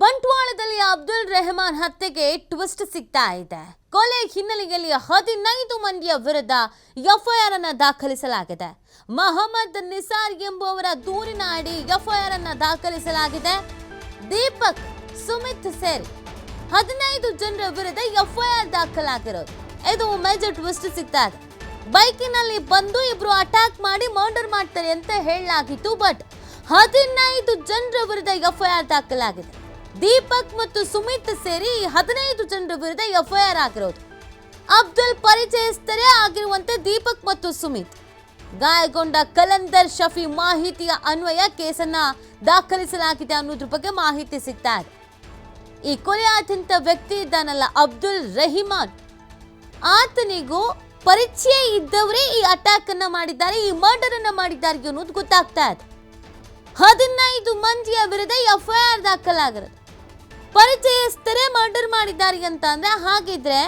ಬಂಟ್ವಾಳದಲ್ಲಿ ಅಬ್ದುಲ್ ರೆಹಮಾನ್ ಹತ್ಯೆಗೆ ಟ್ವಿಸ್ಟ್ ಸಿಗ್ತಾ ಇದೆ. ಕೊಲೆ ಹಿನ್ನೆಲೆಯಲ್ಲಿ ಹದಿನೈದು ಮಂದಿಯ ವಿರುದ್ಧ ಎಫ್ಐಆರ್ ಅನ್ನು ದಾಖಲಿಸಲಾಗಿದೆ. ಮಹಮ್ಮದ್ ನಿಸಾರ್ ಎಂಬುವರ ದೂರಿನ ಅಡಿ ಎಫ್ಐಆರ್ ಅನ್ನು ದಾಖಲಿಸಲಾಗಿದೆ. ದೀಪಕ್, ಸುಮಿತ್ ಸೇರಿ ಹದಿನೈದು ಜನರ ವಿರುದ್ಧ ಎಫ್ಐಆರ್ ದಾಖಲಾಗಿರೋದು. ಇದು ಮೇಜರ್ ಟ್ವಿಸ್ಟ್ ಸಿಗ್ತಾ ಇದೆ. ಬೈಕಿನಲ್ಲಿ ಬಂದು ಇಬ್ರು ಅಟ್ಯಾಕ್ ಮಾಡಿ ಮರ್ಡರ್ ಮಾಡ್ತಾರೆ ಅಂತ ಹೇಳಲಾಗಿತ್ತು, ಬಟ್ ಹದಿನೈದು ಜನರ ವಿರುದ್ಧ ಎಫ್ಐಆರ್ ದಾಖಲಾಗಿದೆ. ದೀಪಕ್ ಮತ್ತು ಸುಮಿತ್ ಸೇರಿ ಹದಿನೈದು ಜನರ ವಿರುದ್ಧ ಎಫ್ಐಆರ್ ಆಗಿರೋದು. ಅಬ್ದುಲ್ ಪರಿಚಯಸ್ಥರೇ ಆಗಿರುವಂತೆ ದೀಪಕ್ ಮತ್ತು ಸುಮಿತ್. ಗಾಯಗೊಂಡ ಕಲಂದರ್ ಶಫಿ ಮಾಹಿತಿಯ ಅನ್ವಯ ಕೇಸನ್ನ ದಾಖಲಿಸಲಾಗಿದೆ ಅನ್ನೋದ್ರ ಬಗ್ಗೆ ಮಾಹಿತಿ ಸಿಗ್ತಾ ಇದೆ. ಈ ಕೊಲೆ ಆದಂತ ವ್ಯಕ್ತಿ ಇದ್ದಾನಲ್ಲ ಅಬ್ದುಲ್ ರಹಿಮಾನ್. ಆತನಿಗೂ ಪರಿಚಯ ಇದ್ದವರೇ ಈ ಅಟ್ಯಾಕ್ ಅನ್ನ ಮಾಡಿದ್ದಾರೆ, ಈ ಮರ್ಡರ್ ಅನ್ನ ಮಾಡಿದ್ದಾರೆ ಅನ್ನೋದು ಗೊತ್ತಾಗ್ತಾ ಇದೆ. ಹದಿನೈದು ಮಂದಿಯ ವಿರುದ್ಧ ಎಫ್ಐಆರ್ ದಾಖಲಾಗಿರೋದು. ಪರಿಚಯಸ್ಥರೇ ಮರ್ಡರ್ ಮಾಡಿದ್ದಾರೆ ಅಂತ ಅಂದ್ರೆ ಹಾಗಿದ್ರೆ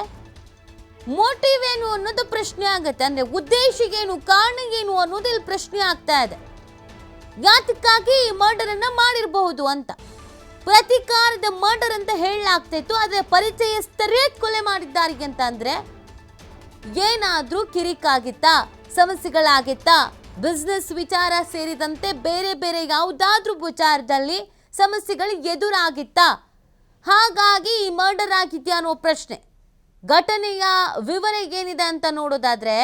ಮೋಟಿವ್ ಏನು ಅನ್ನೋದು ಪ್ರಶ್ನೆ ಆಗುತ್ತೆ. ಅಂದ್ರೆ ಉದ್ದೇಶ ಏನು ಕಾರಣ ಏನು ಅನ್ನೋದು ಇಲ್ಲಿ ಪ್ರಶ್ನೆ ಆಗ್ತಾ ಇದೆ. ಯಾತಕ್ಕಾಗಿ ಈ ಮರ್ಡರ್ ಅನ್ನ ಮಾಡಿರಬಹುದು ಅಂತ. ಪ್ರತಿಕಾರದ ಮರ್ಡರ್ ಅಂತ ಹೇಳಲಾಗ್ತಿತ್ತು, ಆದರೆ ಪರಿಚಯಸ್ಥರೇ ಕೊಲೆ ಮಾಡಿದ್ದಾರೆ ಅಂತ ಅಂದ್ರೆ ಏನಾದ್ರೂ ಕಿರಿಕಾಗಿತ್ತಾ, ಸಮಸ್ಯೆಗಳಾಗಿತ್ತಾ ಬಿಸ್ನೆಸ್ ವಿಚಾರ ಸೇರಿದಂತೆ ಬೇರೆ ಬೇರೆ ಯಾವುದಾದ್ರೂ ವಿಚಾರದಲ್ಲಿ ಸಮಸ್ಯೆಗಳು ಎದುರಾಗಿತ್ತಾ ಹಾಗಾಗಿ ಈ ಮರ್ಡರ್ ಆಗಿದೆಯಾ ಅನ್ನೋ ಪ್ರಶ್ನೆ. ಘಟನೆಯ ವಿವರ ಏನಿದೆ ಅಂತ ನೋಡೋದಾದ್ರೆ,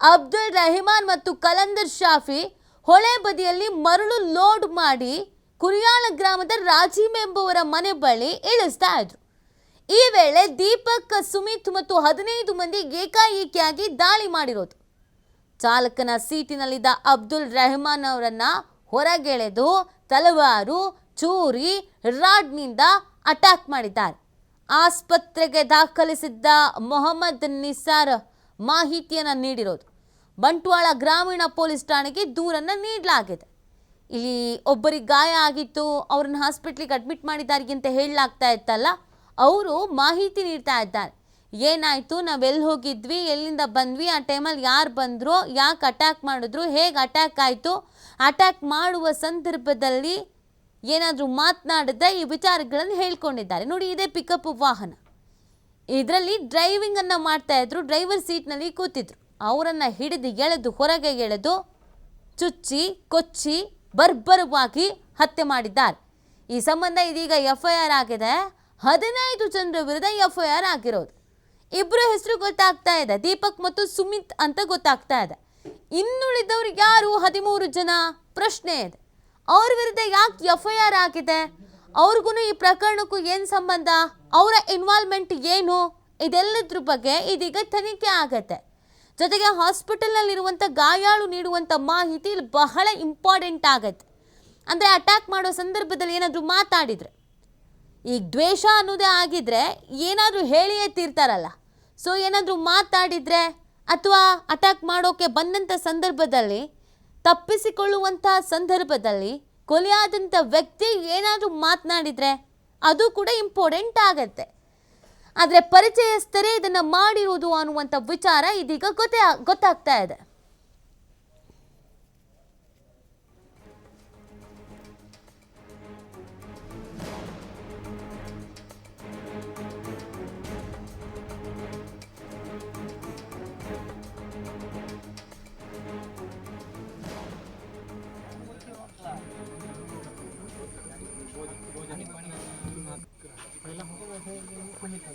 ಅಬ್ದುಲ್ ರೆಹಮಾನ್ ಮತ್ತು ಕಲಂದರ್ ಶಾಫಿ ಹೊಳೆ ಬದಿಯಲ್ಲಿ ಮರಳು ಲೋಡ್ ಮಾಡಿ ಕುರಿಯಾಳ ಗ್ರಾಮದ ರಾಜೀಮ್ ಎಂಬುವರ ಮನೆ ಬಳಿ ಇಳಿಸ್ತಾ ಇದ್ರು. ಈ ವೇಳೆ ದೀಪಕ್, ಸುಮಿತ್ ಮತ್ತು ಹದಿನೈದು ಮಂದಿ ಏಕಾಏಕಿಯಾಗಿ ದಾಳಿ ಮಾಡಿರೋದು. ಚಾಲಕನ ಸೀಟಿನಲ್ಲಿದ್ದ ಅಬ್ದುಲ್ ರೆಹಮಾನ್ ಅವರನ್ನ ಹೊರಗೆಳೆದು ತಲವಾರು, ಚೂರಿ, ರಾಡ್ನಿಂದ ಅಟ್ಯಾಕ್ ಮಾಡಿದ್ದಾರೆ. ಆಸ್ಪತ್ರೆಗೆ ದಾಖಲಿಸಿದ್ದ ಮೊಹಮ್ಮದ್ ನಿಸಾರ್ ಮಾಹಿತಿಯನ್ನು ನೀಡಿರೋದು. ಬಂಟ್ವಾಳ ಗ್ರಾಮೀಣ ಪೊಲೀಸ್ ಠಾಣೆಗೆ ದೂರನ್ನು ನೀಡಲಾಗಿದೆ. ಇಲ್ಲಿ ಒಬ್ಬರಿಗೆ ಗಾಯ ಆಗಿತ್ತು ಅವ್ರನ್ನ ಹಾಸ್ಪಿಟ್ಲಿಗೆ ಅಡ್ಮಿಟ್ ಮಾಡಿದ್ದಾರೆ ಅಂತ ಹೇಳಲಾಗ್ತಾ ಇತ್ತಲ್ಲ, ಅವರು ಮಾಹಿತಿ ನೀಡ್ತಾ ಇದ್ದಾರೆ. ಏನಾಯಿತು? ನಾವೆಲ್ಲಿ ಹೋಗಿದ್ವಿ, ಎಲ್ಲಿಂದ ಬಂದ್ವಿ, ಆ ಟೈಮಲ್ಲಿ ಯಾರು ಬಂದರು, ಯಾಕೆ ಅಟ್ಯಾಕ್ ಮಾಡಿದ್ರು, ಹೇಗೆ ಅಟ್ಯಾಕ್ ಆಯಿತು? ಅಟ್ಯಾಕ್ ಮಾಡುವ ಸಂದರ್ಭದಲ್ಲಿ ಏನಾದರೂ ಮಾತನಾಡಿದ್ರೆ ಈ ವಿಚಾರಗಳನ್ನು ಹೇಳ್ಕೊಂಡಿದ್ದಾರೆ. ನೋಡಿ, ಇದೇ ಪಿಕಪ್ ವಾಹನ. ಇದರಲ್ಲಿ ಡ್ರೈವಿಂಗ್ ಅನ್ನು ಮಾಡ್ತಾ ಇದ್ರು ಡ್ರೈವರ್ ಸೀಟ್ನಲ್ಲಿ ಕೂತಿದ್ರು. ಅವರನ್ನು ಹಿಡಿದು ಎಳೆದು, ಹೊರಗೆ ಎಳೆದು, ಚುಚ್ಚಿ, ಕೊಚ್ಚಿ, ಬರ್ಬರವಾಗಿ ಹತ್ಯೆ ಮಾಡಿದ್ದಾರೆ. ಈ ಸಂಬಂಧ ಇದೀಗ ಎಫ್ ಐ ಆರ್ ಆಗಿದೆ. ಹದಿನೈದು ಜನರ ವಿರುದ್ಧ ಎಫ್ ಐ ಆರ್ ಆಗಿರೋದು. ಇಬ್ಬರ ಹೆಸರು ಗೊತ್ತಾಗ್ತಾ ಇದೆ. ದೀಪಕ್ ಮತ್ತು ಸುಮಿತ್ ಅಂತ ಗೊತ್ತಾಗ್ತಾ ಇದೆ. ಇನ್ನುಳಿದವರು ಯಾರು? ಹದಿಮೂರು ಜನ ಪ್ರಶ್ನೆ ಇದೆ. ಅವ್ರ ವಿರುದ್ಧ ಯಾಕೆ ಎಫ್ ಐ ಆರ್ ಆಗಿದೆ ಅವ್ರಿಗೂ ಈ ಪ್ರಕರಣಕ್ಕೂ ಏನು ಸಂಬಂಧ? ಅವರ ಇನ್ವಾಲ್ವ್ಮೆಂಟ್ ಏನು? ಇದೆಲ್ಲದ್ರ ಬಗ್ಗೆ ಇದೀಗ ತನಿಖೆ ಆಗತ್ತೆ. ಜೊತೆಗೆ ಹಾಸ್ಪಿಟಲ್ನಲ್ಲಿರುವಂಥ ಗಾಯಾಳು ನೀಡುವಂಥ ಮಾಹಿತಿ ಇಲ್ಲಿ ಬಹಳ ಇಂಪಾರ್ಟೆಂಟ್ ಆಗತ್ತೆ. ಅಂದರೆ ಅಟ್ಯಾಕ್ ಮಾಡೋ ಸಂದರ್ಭದಲ್ಲಿ ಏನಾದರೂ ಮಾತಾಡಿದರೆ? ಈ ದ್ವೇಷ ಅನ್ನೋದೇ ಆಗಿದ್ರೆ ಏನಾದರೂ ಹೇಳಿಯೇ ತೀರ್ತಾರಲ್ಲ. ಸೊ ಏನಾದರೂ ಮಾತಾಡಿದರೆ ಅಥವಾ ಅಟ್ಯಾಕ್ ಮಾಡೋಕೆ ಬಂದಂಥ ಸಂದರ್ಭದಲ್ಲಿ ತಪ್ಪಿಸಿಕೊಳ್ಳುವಂಥ ಸಂದರ್ಭದಲ್ಲಿ ಕೊಲೆಯಾದಂಥ ವ್ಯಕ್ತಿ ಏನಾದರೂ ಮಾತನಾಡಿದರೆ ಅದು ಕೂಡ ಇಂಪಾರ್ಟೆಂಟ್ ಆಗತ್ತೆ. ಆದರೆ ಪರಿಚಯಸ್ಥರೇ ಇದನ್ನು ಮಾಡಿರುವುದು ಅನ್ನುವಂಥ ವಿಚಾರ ಇದೀಗ ಗೊತ್ತೇ ಗೊತ್ತಾಗ್ತಾ ಇದೆ.